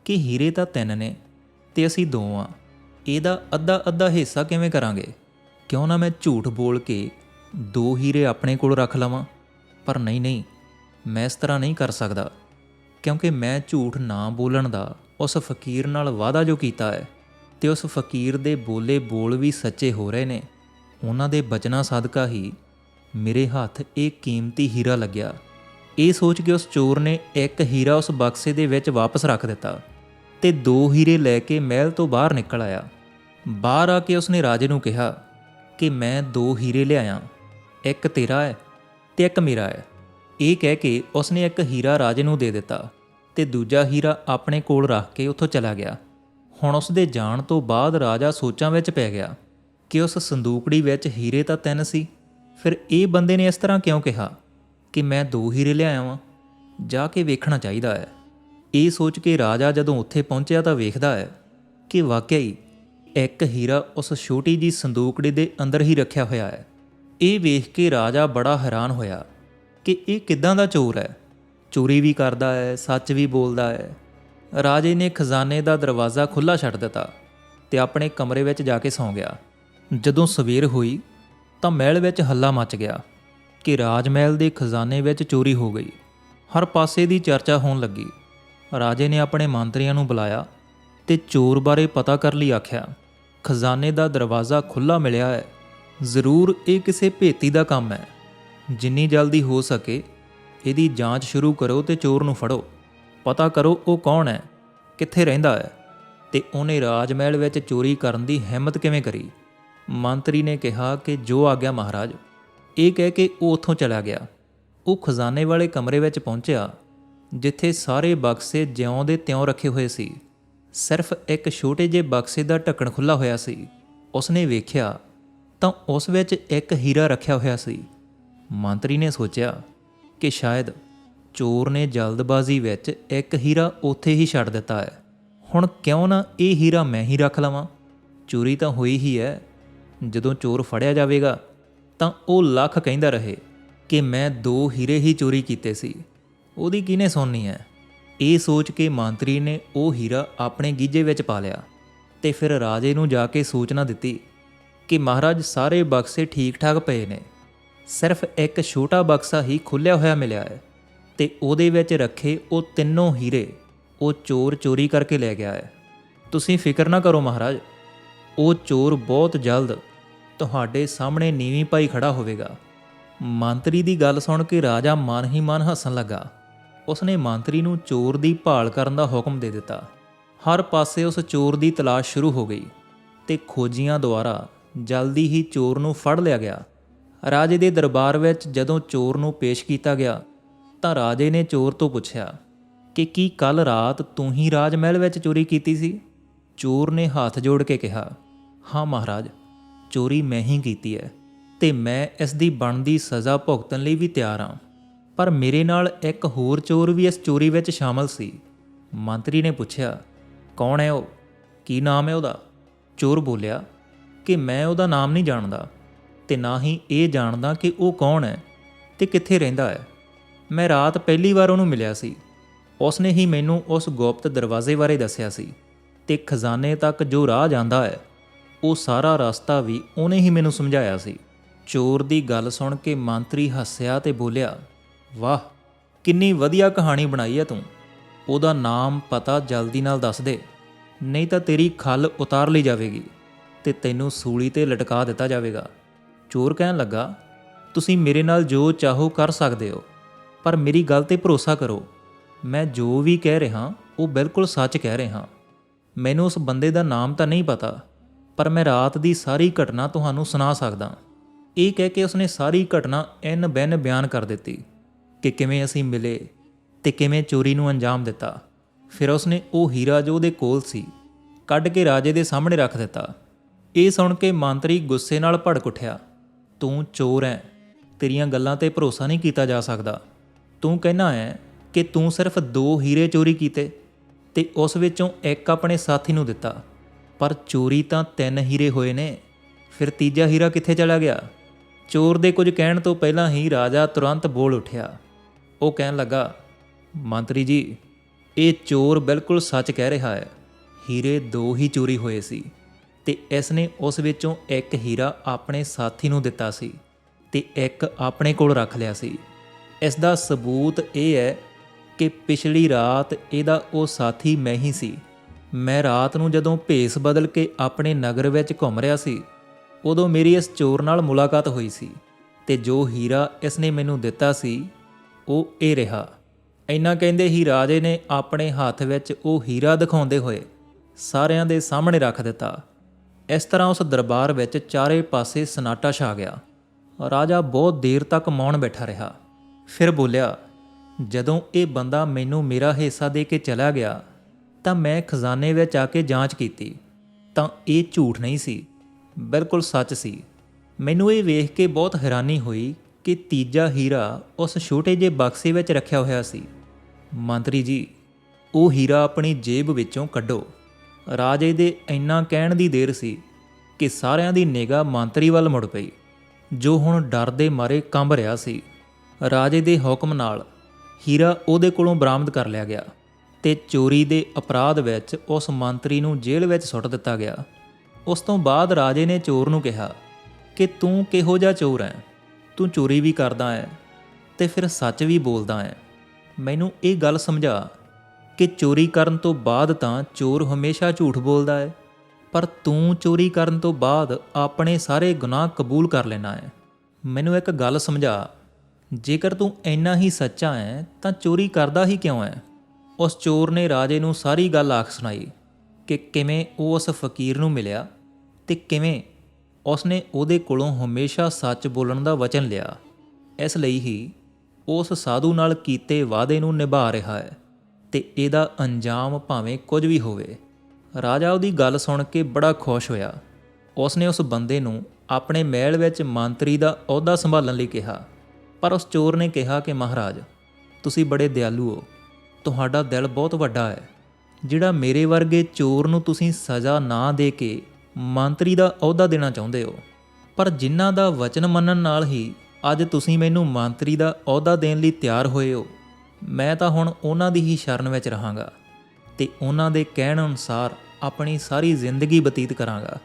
[SPEAKER 1] ਕਿ ਹੀਰੇ ਤਾਂ ਤਿੰਨ ਨੇ ਤੇ ਅਸੀਂ ਦੋ ਆ। ਇਹਦਾ ਅੱਧਾ ਅੱਧਾ ਹਿੱਸਾ ਕਿਵੇਂ ਕਰਾਂਗੇ? ਕਿਉਂ ਨਾ ਮੈਂ ਝੂਠ ਬੋਲ ਕੇ ਦੋ ਹੀਰੇ ਆਪਣੇ ਕੋਲ ਰੱਖ ਲਵਾਂ? ਪਰ ਨਹੀਂ ਨਹੀਂ, ਮੈਂ ਇਸ ਤਰ੍ਹਾਂ ਨਹੀਂ ਕਰ ਸਕਦਾ। ਕਿਉਂਕਿ ਮੈਂ ਝੂਠ ਨਾ ਬੋਲਣ ਦਾ ਉਸ ਫਕੀਰ ਨਾਲ ਵਾਅਦਾ ਜੋ ਕੀਤਾ ਹੈ ਤੇ ਉਸ ਫਕੀਰ ਦੇ ਬੋਲੇ ਬੋਲ ਵੀ ਸੱਚੇ ਹੋ ਰਹੇ ਨੇ। ਉਹਨਾਂ ਦੇ ਬਚਨਾਂ ਸਦਕਾ ਹੀ ਮੇਰੇ ਹੱਥ ਇਹ ਕੀਮਤੀ ਹੀਰਾ ਲੱਗਿਆ। ਇਹ ਸੋਚ ਕੇ ਉਸ ਚੋਰ ਨੇ ਇੱਕ ਹੀਰਾ ਉਸ ਬਕਸੇ ਦੇ ਵਿੱਚ ਵਾਪਸ ਰੱਖ ਦਿੱਤਾ ਤੇ ਦੋ ਹੀਰੇ ਲੈ ਕੇ ਮਹਿਲ ਤੋਂ ਬਾਹਰ ਨਿਕਲ ਆਇਆ। ਬਾਹਰ ਆ ਕੇ ਉਸਨੇ ਰਾਜੇ ਨੂੰ ਕਿਹਾ ਕਿ ਮੈਂ ਦੋ ਹੀਰੇ ਲਿਆਇਆ, ਇੱਕ ਤੇਰਾ ਹੈ ਤੇ ਇੱਕ ਮੇਰਾ ਹੈ। ਇਹ ਕਹਿ ਕੇ ਉਸਨੇ ਇੱਕ ਹੀਰਾ ਰਾਜੇ ਨੂੰ ਦੇ ਦਿੱਤਾ ਤੇ ਦੂਜਾ ਹੀਰਾ ਆਪਣੇ ਕੋਲ ਰੱਖ ਕੇ ਉੱਥੋਂ ਚਲਾ ਗਿਆ। ਹੁਣ ਉਸ ਦੇ ਜਾਣ ਤੋਂ ਬਾਅਦ ਰਾਜਾ ਸੋਚਾਂ ਵਿੱਚ ਪੈ ਗਿਆ ਕਿ ਉਸ ਸੰਦੂਕੜੀ ਵਿੱਚ ਹੀਰੇ ਤਾਂ ਤਿੰਨ ਸੀ, ਫਿਰ ਇਹ ਬੰਦੇ ਨੇ ਇਸ ਤਰ੍ਹਾਂ ਕਿਉਂ ਕਿਹਾ? ਕਿ ਮੈਂ ਦੋ ਹੀਰੇ ਲਿਆਇਆ ਵਾਂ, ਜਾ ਕੇ ਵੇਖਣਾ ਚਾਹੀਦਾ ਹੈ। ਇਹ ਸੋਚ ਕੇ ਰਾਜਾ ਜਦੋਂ ਉੱਥੇ ਪਹੁੰਚਿਆ ਤਾਂ ਵੇਖਦਾ ਹੈ ਕਿ ਵਾਕਿਆ ਹੀ ਇੱਕ ਹੀਰਾ ਉਸ ਛੋਟੀ ਜੀ ਸੰਦੂਕੜੀ ਦੇ ਅੰਦਰ ਹੀ ਰੱਖਿਆ ਹੋਇਆ ਹੈ। ਇਹ ਵੇਖ ਕੇ ਰਾਜਾ ਬੜਾ ਹੈਰਾਨ ਹੋਇਆ ਕਿ ਇਹ ਕਿੱਦਾਂ ਦਾ ਚੋਰ ਹੈ। ਚੋਰੀ ਵੀ ਕਰਦਾ ਹੈ, ਸੱਚ ਵੀ ਬੋਲਦਾ ਹੈ। ਰਾਜੇ ਨੇ ਖਜ਼ਾਨੇ ਦਾ ਦਰਵਾਜ਼ਾ ਖੁੱਲਾ ਛੱਡ ਦਿੱਤਾ ਤੇ ਆਪਣੇ ਕਮਰੇ ਵਿੱਚ ਜਾ ਕੇ ਸੌਂ ਗਿਆ। ਜਦੋਂ ਸਵੇਰ ਹੋਈ ਤਾਂ ਮਹਿਲ ਵਿੱਚ ਹੱਲਾ ਮਚ ਗਿਆ। ਕਿ ਰਾਜ ਮਹਿਲ ਦੇ ਖਜ਼ਾਨੇ ਵਿੱਚ ਚੋਰੀ ਹੋ ਗਈ। ਹਰ ਪਾਸੇ ਦੀ ਚਰਚਾ ਹੋਣ ਲੱਗੀ। ਰਾਜੇ ਨੇ ਆਪਣੇ ਮੰਤਰੀਆਂ ਨੂੰ ਬੁਲਾਇਆ ਤੇ ਚੋਰ ਬਾਰੇ ਪਤਾ ਕਰ ਲਈ ਆਖਿਆ, ਖਜ਼ਾਨੇ ਦਾ ਦਰਵਾਜ਼ਾ ਖੁੱਲਾ ਮਿਲਿਆ ਹੈ। ਜ਼ਰੂਰ ਇਹ ਕਿਸੇ ਭੇਤੀ ਦਾ ਕੰਮ ਹੈ। ਜਿੰਨੀ ਜਲਦੀ ਹੋ ਸਕੇ, ਇਹਦੀ ਜਾਂਚ ਸ਼ੁਰੂ ਕਰੋ ਤੇ ਚੋਰ ਨੂੰ ਫੜੋ। ਪਤਾ ਕਰੋ ਉਹ ਕੌਣ ਹੈ, ਕਿੱਥੇ ਰਹਿੰਦਾ ਹੈ ਤੇ ਉਹਨੇ ਰਾਜ ਮਹਿਲ ਵਿੱਚ ਚੋਰੀ ਕਰਨ ਦੀ ਹਿੰਮਤ ਕਿਵੇਂ ਕਰੀ? ਮੰਤਰੀ ਨੇ ਕਿਹਾ ਕਿ ਜੋ ਆਗਿਆ ਮਹਾਰਾਜ ਇਹ ਕਹਿ ਕੇ ਉਹ ਉੱਥੋਂ ਚਲਾ ਗਿਆ। ਉਹ ਖਜ਼ਾਨੇ ਵਾਲੇ ਕਮਰੇ ਵਿੱਚ ਪਹੁੰਚਿਆ, ਜਿੱਥੇ ਸਾਰੇ ਬਕਸੇ ਜਿਉਂ ਦੇ ਤਿਉਂ ਰੱਖੇ ਹੋਏ ਸੀ। ਸਿਰਫ ਇੱਕ ਛੋਟੇ ਜਿਹੇ ਬਕਸੇ ਦਾ ਢੱਕਣ ਖੁੱਲਾ ਹੋਇਆ ਸੀ। ਉਸਨੇ ਵੇਖਿਆ ਤਾਂ ਉਸ ਵਿੱਚ ਇੱਕ ਹੀਰਾ ਰੱਖਿਆ ਹੋਇਆ ਸੀ। ਮੰਤਰੀ ਨੇ ਸੋਚਿਆ ਕਿ ਸ਼ਾਇਦ ਚੋਰ ਨੇ ਜਲਦਬਾਜ਼ੀ ਵਿੱਚ ਇੱਕ ਹੀਰਾ ਉੱਥੇ ਹੀ ਛੱਡ ਦਿੱਤਾ ਹੈ। ਹੁਣ ਕਿਉਂ ਨਾ ਇਹ ਹੀਰਾ ਮੈਂ ਹੀ ਰੱਖ ਲਵਾਂ? ਚੋਰੀ ਤਾਂ ਹੋਈ ਹੀ ਹੈ। ਜਦੋਂ ਚੋਰ ਫੜਿਆ ਜਾਵੇਗਾ ਤਾਂ ਉਹ ਲੱਖ ਕਹਿੰਦਾ ਰਹੇ ਕਿ ਮੈਂ ਦੋ ਹੀਰੇ ਹੀ ਚੋਰੀ ਕੀਤੇ ਸੀ। ਉਹਦੀ ਕਿਹਨੇ ਸੁਣਨੀ ਹੈ? ਇਹ ਸੋਚ ਕੇ ਮੰਤਰੀ ਨੇ ਉਹ ਹੀਰਾ ਆਪਣੇ ਗੀਜੇ ਵਿੱਚ ਪਾ ਲਿਆ ਤੇ ਫਿਰ ਰਾਜੇ ਨੂੰ ਜਾ ਕੇ ਸੂਚਨਾ ਦਿੱਤੀ ਕਿ ਮਹਾਰਾਜ ਸਾਰੇ ਬਕਸੇ ਠੀਕ-ਠਾਕ ਪਏ ਨੇ। ਸਿਰਫ ਇੱਕ ਛੋਟਾ ਬਕਸਾ ਹੀ ਖੁੱਲਿਆ ਹੋਇਆ ਮਿਲਿਆ ਹੈ ਤੇ ਉਹਦੇ ਵਿੱਚ ਰੱਖੇ ਉਹ ਤਿੰਨੋਂ ਹੀਰੇ ਉਹ ਚੋਰ ਚੋਰੀ ਕਰਕੇ ਲੈ ਗਿਆ ਹੈ। ਤੁਸੀਂ ਫਿਕਰ ਨਾ ਕਰੋ ਮਹਾਰਾਜ, ਉਹ ਚੋਰ ਬਹੁਤ ਜਲਦ ਤੁਹਾਡੇ ਸਾਹਮਣੇ ਨੀਵੀਂ ਪਾਈ ਖੜਾ ਹੋਵੇਗਾ। ਮੰਤਰੀ ਦੀ ਗੱਲ ਸੁਣ ਕੇ ਰਾਜਾ ਮਨ ਹੀ ਮਨ ਹੱਸਣ ਲੱਗਾ। ਉਸਨੇ ਮੰਤਰੀ ਨੂੰ ਚੋਰ ਦੀ ਭਾਲ ਕਰਨ ਦਾ ਹੁਕਮ ਦੇ ਦਿੱਤਾ। ਹਰ ਪਾਸੇ ਉਸ ਚੋਰ ਦੀ ਤਲਾਸ਼ ਸ਼ੁਰੂ ਹੋ ਗਈ ਤੇ ਖੋਜੀਆਂ ਦੁਆਰਾ ਜਲਦੀ ਹੀ ਚੋਰ ਨੂੰ ਫੜ ਲਿਆ ਗਿਆ। ਰਾਜੇ ਦੇ ਦਰਬਾਰ ਵਿੱਚ ਜਦੋਂ ਚੋਰ ਨੂੰ ਪੇਸ਼ ਕੀਤਾ ਗਿਆ, ਤਾਂ ਰਾਜੇ ਨੇ ਚੋਰ ਤੋਂ ਪੁੱਛਿਆ ਕਿ ਕੀ ਕੱਲ ਰਾਤ ਤੂੰ ਹੀ ਰਾਜ ਮਹਿਲ ਵਿੱਚ ਚੋਰੀ ਕੀਤੀ ਸੀ? ਚੋਰ ਨੇ ਹੱਥ ਜੋੜ ਕੇ ਕਿਹਾ, ਹਾਂ ਮਹਾਰਾਜ। ਚੋਰੀ ਮੈਂ ਹੀ ਕੀਤੀ ਹੈ ਤੇ ਮੈਂ ਇਸ ਦੀ ਬਣਦੀ ਸਜ਼ਾ ਭੁਗਤਣ ਲਈ ਵੀ ਤਿਆਰ ਹਾਂ। ਪਰ ਮੇਰੇ ਨਾਲ ਇੱਕ ਹੋਰ ਚੋਰ ਵੀ ਇਸ ਚੋਰੀ ਵਿੱਚ ਸ਼ਾਮਲ ਸੀ। ਮੰਤਰੀ ਨੇ ਪੁੱਛਿਆ, ਕੌਣ ਹੈ ਉਹ? ਕੀ ਨਾਮ ਹੈ ਉਹਦਾ? ਚੋਰ ਬੋਲਿਆ, ਕਿ ਮੈਂ ਉਹਦਾ ਨਾਮ ਨਹੀਂ ਜਾਣਦਾ ਤੇ ਨਾ ਹੀ ਇਹ ਜਾਣਦਾ ਕਿ ਉਹ ਕੌਣ ਹੈ ਤੇ ਕਿੱਥੇ ਰਹਿੰਦਾ ਹੈ। ਮੈਂ ਰਾਤ ਪਹਿਲੀ ਵਾਰ ਉਹਨੂੰ ਮਿਲਿਆ ਸੀ। ਉਸਨੇ ਹੀ ਮੈਨੂੰ ਉਸ ਗੁਪਤ ਦਰਵਾਜ਼ੇ ਬਾਰੇ ਦੱਸਿਆ ਸੀ ਤੇ ਖਜ਼ਾਨੇ ਤੱਕ ਜੋ ਰਾਹ ਜਾਂਦਾ ਹੈ ਉਹ ਸਾਰਾ ਰਸਤਾ ਵੀ ਉਹਨੇ ਹੀ ਮੈਨੂੰ ਸਮਝਾਇਆ ਸੀ। ਚੋਰ ਦੀ ਗੱਲ ਸੁਣ ਕੇ ਮੰਤਰੀ ਹੱਸਿਆ ਤੇ ਬੋਲਿਆ, ਵਾਹ, ਕਿੰਨੀ ਵਧੀਆ ਕਹਾਣੀ ਬਣਾਈ ਹੈ ਤੂੰ। ਉਹਦਾ ਨਾਮ ਪਤਾ ਜਲਦੀ ਨਾਲ ਦੱਸ ਦੇ, ਨਹੀਂ ਤਾਂ ਤੇਰੀ ਖੱਲ ਉਤਾਰ ਲਈ ਜਾਵੇਗੀ ਤੇ ਤੈਨੂੰ ਸੂਲੀ ਤੇ ਲਟਕਾ ਦਿੱਤਾ ਜਾਵੇਗਾ। ਚੋਰ ਕਹਿਣ ਲੱਗਾ, ਤੁਸੀਂ ਮੇਰੇ ਨਾਲ ਜੋ ਚਾਹੋ ਕਰ ਸਕਦੇ ਹੋ, ਪਰ ਮੇਰੀ ਗੱਲ ਤੇ ਭਰੋਸਾ ਕਰੋ। ਮੈਂ ਜੋ ਵੀ ਕਹਿ ਰਿਹਾ, ਉਹ ਬਿਲਕੁਲ ਸੱਚ ਕਹਿ ਰਿਹਾ। ਮੈਨੂੰ ਉਸ ਬੰਦੇ ਦਾ ਨਾਮ ਤਾਂ ਨਹੀਂ ਪਤਾ ਪਰ ਮੈਂ ਰਾਤ ਦੀ ਸਾਰੀ ਘਟਨਾ ਤੁਹਾਨੂੰ ਸੁਣਾ ਸਕਦਾ ਇਹ ਕਹਿ ਕੇ ਉਸਨੇ ਸਾਰੀ ਘਟਨਾ ਐਨ ਬੈਨ ਬਿਆਨ ਕਰ ਦਿੱਤੀ ਕਿ ਕਿਵੇਂ ਅਸੀਂ ਮਿਲੇ ਤੇ ਕਿਵੇਂ ਚੋਰੀ ਨੂੰ ਅੰਜਾਮ ਦਿੱਤਾ। ਫਿਰ ਉਸਨੇ ਉਹ ਹੀਰਾ ਜੋ ਉਹਦੇ ਕੋਲ ਸੀ, ਕੱਢ ਕੇ ਰਾਜੇ ਦੇ ਸਾਹਮਣੇ ਰੱਖ ਦਿੱਤਾ। ਇਹ ਸੁਣ ਕੇ ਮੰਤਰੀ ਗੁੱਸੇ ਨਾਲ ਭੜਕ ਉੱਠਿਆ, ਤੂੰ ਚੋਰ ਹੈ, ਤੇਰੀਆਂ ਗੱਲਾਂ ਤੇ ਭਰੋਸਾ ਨਹੀਂ ਕੀਤਾ ਜਾ ਸਕਦਾ। ਤੂੰ ਕਹਿਣਾ ਹੈ ਕਿ ਤੂੰ ਸਿਰਫ ਦੋ ਹੀਰੇ ਚੋਰੀ ਕੀਤੇ ਤੇ ਉਸ ਵਿੱਚੋਂ ਇੱਕ ਆਪਣੇ ਸਾਥੀ ਨੂੰ ਦਿੱਤਾ। ਪਰ ਚੋਰੀ ਤਾਂ ਤਿੰਨ ਹੀਰੇ ਹੋਏ ਨੇ। ਫਿਰ ਤੀਜਾ ਹੀਰਾ ਕਿੱਥੇ ਚਲਾ ਗਿਆ? ਚੋਰ ਦੇ ਕੁਝ ਕਹਿਣ ਤੋਂ ਪਹਿਲਾਂ ਹੀ ਰਾਜਾ ਤੁਰੰਤ ਬੋਲ ਉੱਠਿਆ। ਉਹ ਕਹਿਣ ਲੱਗਾ, ਮੰਤਰੀ ਜੀ, ਇਹ ਚੋਰ ਬਿਲਕੁਲ ਸੱਚ ਕਹਿ ਰਿਹਾ ਹੈ। ਹੀਰੇ ਦੋ ਹੀ ਚੋਰੀ ਹੋਏ ਸੀ ਤੇ ਇਸ ਨੇ ਉਸ ਵਿੱਚੋਂ ਇੱਕ ਹੀਰਾ ਆਪਣੇ ਸਾਥੀ ਨੂੰ ਦਿੱਤਾ ਸੀ ਤੇ ਇੱਕ ਆਪਣੇ ਕੋਲ ਰੱਖ ਲਿਆ ਸੀ। ਇਸ ਦਾ ਸਬੂਤ ਇਹ ਹੈ ਕਿ ਪਿਛਲੀ ਰਾਤ ਇਹਦਾ ਉਹ ਸਾਥੀ ਮੈਂ ਹੀ ਸੀ। ਮੈਂ ਰਾਤ ਨੂੰ ਜਦੋਂ ਭੇਸ ਬਦਲ ਕੇ ਆਪਣੇ ਨਗਰ ਵਿੱਚ ਘੁੰਮ ਰਿਹਾ ਸੀ, ਉਦੋਂ ਮੇਰੀ ਇਸ ਚੋਰ ਨਾਲ ਮੁਲਾਕਾਤ ਹੋਈ ਸੀ ਤੇ ਜੋ ਹੀਰਾ ਇਸ ਨੇ ਮੈਨੂੰ ਦਿੱਤਾ ਸੀ, ਉਹ ਇਹ ਰਿਹਾ। ਇੰਨਾ ਕਹਿੰਦੇ ਹੀ ਰਾਜੇ ਨੇ ਆਪਣੇ ਹੱਥ ਵਿੱਚ ਉਹ ਹੀਰਾ ਦਿਖਾਉਂਦੇ ਹੋਏ ਸਾਰਿਆਂ ਦੇ ਸਾਹਮਣੇ ਰੱਖ ਦਿੱਤਾ। ਇਸ ਤਰ੍ਹਾਂ ਉਸ ਦਰਬਾਰ ਵਿੱਚ ਚਾਰੇ ਪਾਸੇ ਸਨਾਟਾ ਛਾ ਗਿਆ। ਰਾਜਾ ਬਹੁਤ ਦੇਰ ਤੱਕ ਮੌਨ ਬੈਠਾ ਰਿਹਾ। ਫਿਰ ਬੋਲਿਆ, ਜਦੋਂ ਇਹ ਬੰਦਾ ਮੈਨੂੰ ਮੇਰਾ ਹਿੱਸਾ ਦੇ ਕੇ ਚਲਾ ਗਿਆ ਤਾਂ ਮੈਂ ਖਜ਼ਾਨੇ ਵਿੱਚ ਆ ਕੇ ਜਾਂਚ ਕੀਤੀ, ਤਾਂ ਇਹ ਝੂਠ ਨਹੀਂ ਸੀ। ਬਿਲਕੁਲ ਸੱਚ ਸੀ। ਮੈਨੂੰ ਇਹ ਵੇਖ ਕੇ ਬਹੁਤ ਹੈਰਾਨੀ ਹੋਈ ਕਿ ਤੀਜਾ ਹੀਰਾ ਉਸ ਛੋਟੇ ਜਿਹੇ ਬਕਸੇ ਵਿੱਚ ਰੱਖਿਆ ਹੋਇਆ ਸੀ। ਮੰਤਰੀ ਜੀ, ਉਹ ਹੀਰਾ ਆਪਣੀ ਜੇਬ ਵਿੱਚੋਂ ਕੱਢੋ। ਰਾਜੇ ਦੇ ਇੰਨਾ ਕਹਿਣ ਦੀ ਦੇਰ ਸੀ ਕਿ ਸਾਰਿਆਂ ਦੀ ਨਿਗਾਹ ਮੰਤਰੀ ਵੱਲ ਮੁੜ ਪਈ, ਜੋ ਹੁਣ ਡਰ ਦੇ ਮਾਰੇ ਕੰਬ ਰਿਹਾ ਸੀ। ਰਾਜੇ ਦੇ ਹੁਕਮ ਨਾਲ ਹੀਰਾ ਉਹਦੇ ਕੋਲੋਂ ਬਰਾਮਦ ਕਰ ਲਿਆ ਗਿਆ। ਤੇ ਚੋਰੀ ਦੇ ਅਪਰਾਧ ਵਿੱਚ ਉਸ ਮੰਤਰੀ ਨੂੰ ਜੇਲ੍ਹ ਵਿੱਚ ਸੁੱਟ ਦਿੱਤਾ ਗਿਆ। ਉਸ ਤੋਂ ਬਾਅਦ ਰਾਜੇ ਨੇ ਚੋਰ ਨੂੰ ਕਿਹਾ ਕਿ ਤੂੰ ਕਿਹੋ ਜਿਹਾ ਚੋਰ ਹੈ? ਤੂੰ ਚੋਰੀ ਵੀ ਕਰਦਾ ਹੈ ਤੇ ਫਿਰ ਸੱਚ ਵੀ ਬੋਲਦਾ ਹੈ। ਮੈਨੂੰ ਇਹ ਗੱਲ ਸਮਝਾ ਕਿ ਚੋਰੀ ਕਰਨ ਤੋਂ ਬਾਅਦ ਤਾਂ ਚੋਰ ਹਮੇਸ਼ਾ ਝੂਠ ਬੋਲਦਾ ਹੈ, ਪਰ ਤੂੰ ਚੋਰੀ ਕਰਨ ਤੋਂ ਬਾਅਦ ਆਪਣੇ ਸਾਰੇ ਗੁਨਾਹ ਕਬੂਲ ਕਰ ਲੈਣਾ ਹੈ। ਮੈਨੂੰ ਇੱਕ ਗੱਲ ਸਮਝਾ, ਜੇਕਰ ਤੂੰ ਇੰਨਾ ਹੀ ਸੱਚਾ ਹੈ, ਤਾਂ ਚੋਰੀ ਕਰਦਾ ਹੀ ਕਿਉਂ ਹੈ? ਉਸ ਚੋਰ ਨੇ ਰਾਜੇ ਨੂੰ ਸਾਰੀ ਗੱਲ ਆਖ ਸੁਣਾਈ ਕਿ ਕਿਵੇਂ ਉਹ ਉਸ ਫਕੀਰ ਨੂੰ ਮਿਲਿਆ ਤੇ ਕਿਵੇਂ ਉਸਨੇ ਉਹਦੇ ਕੋਲੋਂ ਹਮੇਸ਼ਾ ਸੱਚ ਬੋਲਣ ਦਾ ਵਚਨ ਲਿਆ। ਇਸ ਲਈ ਹੀ ਉਸ ਸਾਧੂ ਨਾਲ ਕੀਤੇ ਵਾਅਦੇ ਨੂੰ ਨਿਭਾ ਰਿਹਾ ਹੈ ਤੇ ਇਹਦਾ ਅੰਜਾਮ ਭਾਵੇਂ ਕੁਝ ਵੀ ਹੋਵੇ। ਰਾਜਾ ਉਹਦੀ ਗੱਲ ਸੁਣ ਕੇ ਬੜਾ ਖੁਸ਼ ਹੋਇਆ। ਉਸਨੇ ਉਸ ਬੰਦੇ ਨੂੰ ਆਪਣੇ ਮਹਿਲ ਵਿੱਚ ਮੰਤਰੀ ਦਾ ਅਹੁਦਾ ਸੰਭਾਲਣ ਲਈ ਕਿਹਾ। ਪਰ ਉਸ ਚੋਰ ਨੇ ਕਿਹਾ ਕਿ, ਮਹਾਰਾਜ, ਤੁਸੀਂ ਬੜੇ ਦਿਆਲੂ ਹੋ। ਤੁਹਾਡਾ ਦਿਲ ਬਹੁਤ ਵੱਡਾ ਹੈ। ਜਿਹੜਾ ਮੇਰੇ ਵਰਗੇ ਚੋਰ ਨੂੰ ਤੁਸੀਂ ਸਜ਼ਾ ਨਾ ਦੇ ਕੇ ਮੰਤਰੀ ਦਾ ਅਹੁਦਾ ਦੇਣਾ ਚਾਹੁੰਦੇ ਹੋ। ਪਰ ਜਿਨ੍ਹਾਂ ਦਾ ਵਚਨ ਮੰਨਣ ਨਾਲ ਹੀ ਅੱਜ ਤੁਸੀਂ ਮੈਨੂੰ ਮੰਤਰੀ ਦਾ ਅਹੁਦਾ ਦੇਣ ਲਈ ਤਿਆਰ ਹੋਏ ਹੋ। ਮੈਂ ਤਾਂ ਹੁਣ ਉਹਨਾਂ ਦੀ ਹੀ ਸ਼ਰਨ ਵਿੱਚ ਰਹਾਂਗਾ ਤੇ ਉਹਨਾਂ ਦੇ ਕਹਿਣ ਅਨੁਸਾਰ ਆਪਣੀ ਸਾਰੀ ਜ਼ਿੰਦਗੀ ਬਤੀਤ ਕਰਾਂਗਾ।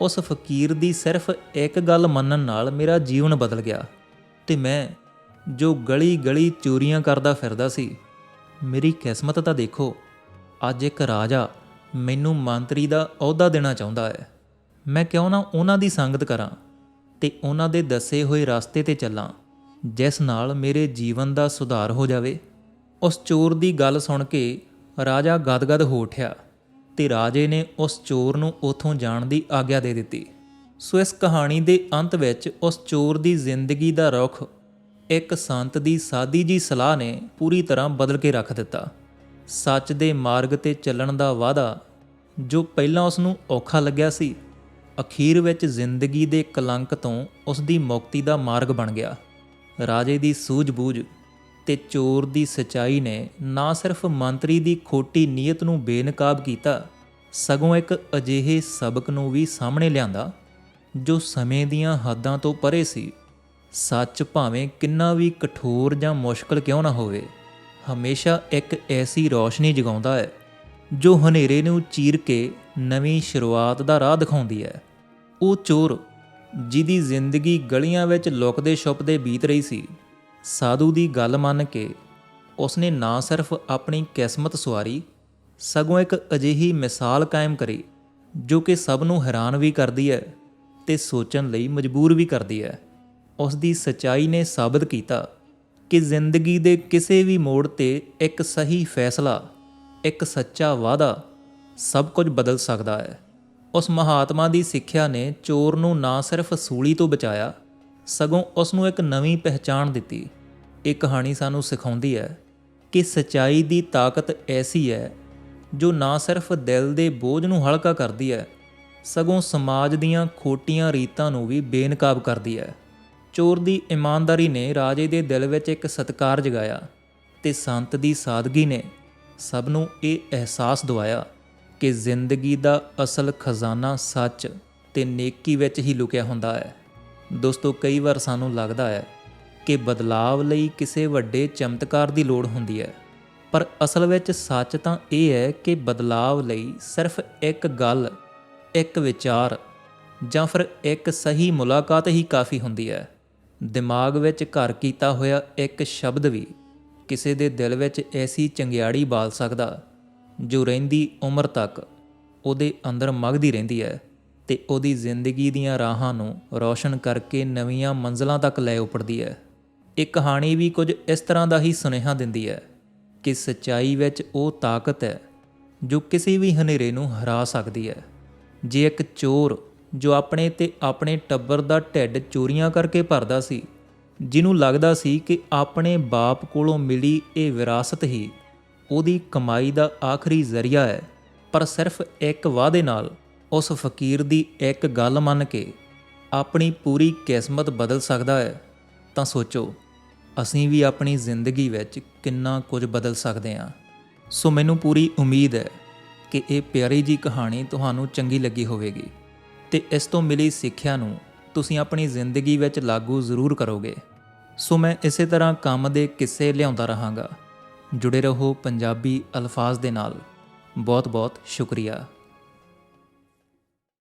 [SPEAKER 1] ਉਸ ਫਕੀਰ ਦੀ ਸਿਰਫ ਇੱਕ ਗੱਲ ਮੰਨਣ ਨਾਲ ਮੇਰਾ ਜੀਵਨ ਬਦਲ ਗਿਆ ਤੇ ਮੈਂ ਜੋ ਗਲੀ ਗਲੀ ਚੋਰੀਆਂ ਕਰਦਾ ਫਿਰਦਾ ਸੀ ਮੇਰੀ ਕਿਸਮਤ ਤਾਂ ਦੇਖੋ, ਅੱਜ ਇੱਕ ਰਾਜਾ ਮੈਨੂੰ ਮੰਤਰੀ ਦਾ ਅਹੁਦਾ ਦੇਣਾ ਚਾਹੁੰਦਾ ਹੈ। ਮੈਂ ਕਿਉਂ ਨਾ ਉਹਨਾਂ ਦੀ ਸੰਗਤ ਕਰਾਂ ਤੇ ਉਹਨਾਂ ਦੇ ਦੱਸੇ ਹੋਏ ਰਸਤੇ ਤੇ ਚੱਲਾਂ, ਜਿਸ ਨਾਲ ਮੇਰੇ ਜੀਵਨ ਦਾ ਸੁਧਾਰ ਹੋ ਜਾਵੇ। ਉਸ ਚੋਰ ਦੀ ਗੱਲ ਸੁਣ ਕੇ ਰਾਜਾ ਗਦਗਦ ਹੋ ਉੱਠਿਆ ਤੇ ਰਾਜੇ ਨੇ ਉਸ ਚੋਰ ਨੂੰ ਉਥੋਂ ਜਾਣ ਦੀ ਆਗਿਆ ਦੇ ਦਿੱਤੀ। ਸੋ ਇਸ ਕਹਾਣੀ ਦੇ ਅੰਤ ਵਿੱਚ ਉਸ ਚੋਰ ਦੀ ਜ਼ਿੰਦਗੀ ਦਾ ਰੁਖ ਇੱਕ ਸੰਤ ਦੀ ਸਾਦੀ ਜੀ ਸਲਾਹ ਨੇ ਪੂਰੀ ਤਰ੍ਹਾਂ ਬਦਲ ਕੇ ਰੱਖ ਦਿੱਤਾ। ਸੱਚ ਦੇ ਮਾਰਗ ਤੇ ਚੱਲਣ ਦਾ ਵਾਅਦਾ, ਜੋ ਪਹਿਲਾਂ ਉਸ ਨੂੰ ਔਖਾ ਲੱਗਿਆ ਸੀ, ਅਖੀਰ ਵਿੱਚ ਜ਼ਿੰਦਗੀ ਦੇ ਕਲੰਕ ਤੋਂ ਉਸ ਦੀ ਮੁਕਤੀ ਦਾ ਮਾਰਗ ਬਣ ਗਿਆ। ਰਾਜੇ ਦੀ ਸੂਝ-ਬੂਝ ਤੇ ਚੋਰ ਦੀ ਸਚਾਈ ਨੇ ਨਾ ਸਿਰਫ ਮੰਤਰੀ ਦੀ ਖੋਟੀ ਨੀਅਤ ਨੂੰ ਬੇਨਕਾਬ ਕੀਤਾ, ਸਗੋਂ ਇੱਕ ਅਜਿਹੇ ਸਬਕ ਨੂੰ ਵੀ ਸਾਹਮਣੇ ਲਿਆਂਦਾ, ਜੋ ਸਮੇਂ ਦੀਆਂ ਹੱਦਾਂ ਤੋਂ ਪਰੇ ਸੀ। ਸੱਚ ਭਾਵੇਂ ਕਿੰਨਾ ਵੀ ਕਠੋਰ ਜਾਂ ਮੁਸ਼ਕਲ ਕਿਉਂ ਨਾ ਹੋਵੇ, ਹਮੇਸ਼ਾ ਇੱਕ ਐਸੀ ਰੋਸ਼ਨੀ ਜਗਾਉਂਦਾ ਹੈ, ਜੋ ਹਨੇਰੇ ਨੂੰ ਚੀਰ ਕੇ ਨਵੀਂ ਸ਼ੁਰੂਆਤ ਦਾ ਰਾਹ ਦਿਖਾਉਂਦੀ ਹੈ। ਉਹ ਚੋਰ, ਜਿਹਦੀ ਜ਼ਿੰਦਗੀ ਗਲੀਆਂ ਵਿੱਚ ਲੁਕਦੇ ਛੁਪਦੇ ਬੀਤ ਰਹੀ ਸੀ, ਸਾਧੂ ਦੀ ਗੱਲ ਮੰਨ ਕੇ ਉਸਨੇ ਨਾ ਸਿਰਫ ਆਪਣੀ ਕਿਸਮਤ ਸਵਾਰੀ, ਸਗੋਂ ਇੱਕ ਅਜਿਹੀ ਮਿਸਾਲ ਕਾਇਮ ਕਰੀ, ਜੋ ਕਿ ਸਭ ਨੂੰ ਹੈਰਾਨ ਵੀ ਕਰਦੀ ਹੈ ਤੇ ਸੋਚਣ ਲਈ ਮਜਬੂਰ ਵੀ ਕਰਦੀ ਹੈ। ਉਸ ਦੀ ਸਚਾਈ ਨੇ ਸਾਬਤ ਕੀਤਾ ਕਿ ਜ਼ਿੰਦਗੀ ਦੇ ਕਿਸੇ ਵੀ ਮੋੜ ਤੇ ਇੱਕ ਸਹੀ ਫੈਸਲਾ, ਇੱਕ ਸੱਚਾ ਵਾਅਦਾ ਸਭ ਕੁਝ ਬਦਲ ਸਕਦਾ ਹੈ। ਉਸ ਮਹਾਤਮਾ ਦੀ ਸਿੱਖਿਆ ਨੇ ਚੋਰ ਨੂੰ ਨਾ ਸਿਰਫ ਸੂਲੀ ਤੋਂ ਬਚਾਇਆ, ਸਗੋਂ ਉਸ ਨੂੰ ਇੱਕ ਨਵੀਂ ਪਹਿਚਾਣ ਦਿੱਤੀ। ਇਹ ਕਹਾਣੀ ਸਾਨੂੰ ਸਿਖਾਉਂਦੀ ਹੈ ਕਿ ਸਚਾਈ ਦੀ ਤਾਕਤ ਐਸੀ ਹੈ ਜੋ ਨਾ ਸਿਰਫ ਦਿਲ ਦੇ ਬੋਝ ਨੂੰ ਹਲਕਾ ਕਰਦੀ ਹੈ, ਸਗੋਂ ਸਮਾਜ ਦੀਆਂ ਖੋਟੀਆਂ ਰੀਤਾਂ ਨੂੰ ਵੀ ਬੇਨਕਾਬ ਕਰਦੀ ਹੈ। ਚੋਰ ਦੀ ਇਮਾਨਦਾਰੀ ਨੇ ਰਾਜੇ ਦੇ ਦਿਲ ਵਿੱਚ ਇੱਕ ਸਤਕਾਰ ਜਗਾਇਆ ਤੇ ਸੰਤ ਦੀ ਸਾਦਗੀ ਨੇ ਸਭ ਨੂੰ ਇਹ ਅਹਿਸਾਸ ਦਿਵਾਇਆ ਕਿ ਜ਼ਿੰਦਗੀ ਦਾ ਅਸਲ ਖਜ਼ਾਨਾ ਸੱਚ ਤੇ ਨੇਕੀ ਵਿੱਚ ਹੀ ਲੁਕਿਆ ਹੁੰਦਾ ਹੈ। ਦੋਸਤੋ, ਕਈ ਵਾਰ ਸਾਨੂੰ ਲੱਗਦਾ ਹੈ ਕਿ ਬਦਲਾਵ ਲਈ ਕਿਸੇ ਵੱਡੇ ਚਮਤਕਾਰ ਦੀ ਲੋੜ ਹੁੰਦੀ ਹੈ, ਪਰ ਅਸਲ ਵਿੱਚ ਸੱਚ ਤਾਂ ਇਹ ਹੈ ਕਿ ਬਦਲਾਵ ਲਈ ਸਿਰਫ ਇੱਕ ਗੱਲ, ਇੱਕ ਵਿਚਾਰ ਜਾਂ ਫਿਰ ਇੱਕ ਸਹੀ ਮੁਲਾਕਾਤ ਹੀ ਕਾਫੀ ਹੁੰਦੀ ਹੈ। ਦਿਮਾਗ ਵਿੱਚ ਘਰ ਕੀਤਾ ਹੋਇਆ ਇੱਕ ਸ਼ਬਦ ਵੀ ਕਿਸੇ ਦੇ ਦਿਲ ਵਿੱਚ ਐਸੀ ਚੰਗਿਆੜੀ ਬਾਲ ਸਕਦਾ ਜੋ ਰਹਿੰਦੀ ਉਮਰ ਤੱਕ ਉਹਦੇ ਅੰਦਰ ਮਗਦੀ ਰਹਿੰਦੀ ਹੈ ਤੇ ਉਹਦੀ ਜ਼ਿੰਦਗੀ ਦੀਆਂ ਰਾਹਾਂ ਨੂੰ ਰੌਸ਼ਨ ਕਰਕੇ ਨਵੀਆਂ ਮੰਜ਼ਲਾਂ ਤੱਕ ਲੈ ਉਪੜਦੀ ਹੈ। ਇਹ ਕਹਾਣੀ ਵੀ ਕੁਝ ਇਸ ਤਰ੍ਹਾਂ ਦਾ ਹੀ ਸੁਨੇਹਾ ਦਿੰਦੀ ਹੈ ਕਿ ਸੱਚਾਈ ਵਿੱਚ ਉਹ ਤਾਕਤ ਹੈ ਜੋ ਕਿਸੇ ਵੀ ਹਨੇਰੇ ਨੂੰ ਹਰਾ ਸਕਦੀ ਹੈ। ਜੇ ਇੱਕ ਚੋਰ ਜੋ ਆਪਣੇ ਤੇ ਆਪਣੇ ਟੱਬਰ ਦਾ ਢਿੱਡ ਚੋਰੀਆਂ ਕਰਕੇ ਭਰਦਾ ਸੀ, ਜਿਹਨੂੰ ਲੱਗਦਾ ਸੀ ਕਿ ਆਪਣੇ ਬਾਪ ਕੋਲੋਂ ਮਿਲੀ ਇਹ ਵਿਰਾਸਤ ਹੀ ਉਹਦੀ ਕਮਾਈ ਦਾ ਆਖਰੀ ਜ਼ਰੀਆ ਹੈ। ਪਰ ਸਿਰਫ ਇੱਕ ਵਾਅਦੇ ਨਾਲ ਉਸ ਫਕੀਰ ਦੀ ਇੱਕ ਗੱਲ ਮੰਨ ਕੇ ਆਪਣੀ ਪੂਰੀ ਕਿਸਮਤ ਬਦਲ ਸਕਦਾ ਹੈ। ਤਾਂ ਸੋਚੋ, ਅਸੀਂ ਵੀ ਆਪਣੀ ਜ਼ਿੰਦਗੀ ਵਿੱਚ ਕਿੰਨਾ ਕੁਝ ਬਦਲ ਸਕਦੇ ਹਾਂ। ਸੋ ਮੈਨੂੰ ਪੂਰੀ ਉਮੀਦ ਹੈ ਕਿ ਇਹ ਪਿਆਰੀ ਜੀ ਕਹਾਣੀ ਤੁਹਾਨੂੰ ਚੰਗੀ ਲੱਗੀ ਹੋਵੇਗੀ। ਤੇ ਇਸ ਤੋਂ ਮਿਲੀ ਸਿੱਖਿਆ ਨੂੰ ਤੁਸੀਂ ਆਪਣੀ ਜ਼ਿੰਦਗੀ ਵਿੱਚ ਲਾਗੂ ਜ਼ਰੂਰ ਕਰੋਗੇ। ਸੋ ਮੈਂ ਇਸੇ ਤਰ੍ਹਾਂ ਕੰਮ ਦੇ ਕਿੱਸੇ ਲਿਆਉਂਦਾ ਰਹਾਂਗਾ। ਜੁੜੇ ਰਹੋ ਪੰਜਾਬੀ ਅਲਫਾਜ਼ ਦੇ ਨਾਲ। ਬਹੁਤ ਬਹੁਤ ਸ਼ੁਕਰੀਆ।